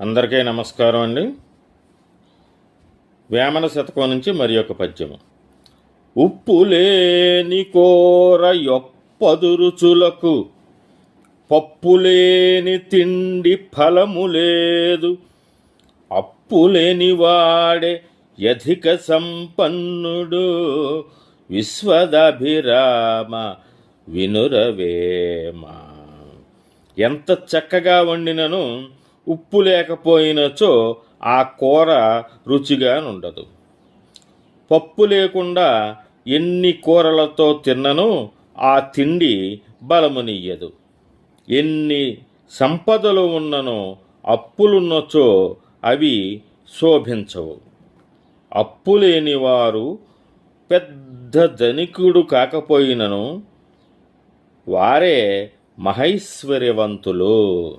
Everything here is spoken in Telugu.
అందరికీ నమస్కారం అండి. వేమన శతకం నుంచి మరి ఒక పద్యము. ఉప్పు లేని కూర యొప్పదు రుచులకు పప్పు లేని తిండి ఫలము లేదు. అప్పు లేని వాడే యధిక సంపన్నుడు విశ్వదభిరామ వినురవేమ. ఎంత చక్కగా వండినను ఉప్పు లేకపోయినచో ఆ కూర రుచిగా ఉండదు పప్పు లేకుండా ఎన్ని కూరలతో తిన్నను ఆ తిండి బలమునియ్యదు. ఎన్ని సంపదలు ఉన్ననో అప్పులున్నచో అవి శోభించవు. అప్పు లేనివారు పెద్ద ధనికుడు కాకపోయినను వారే మహైశ్వర్యవంతులు.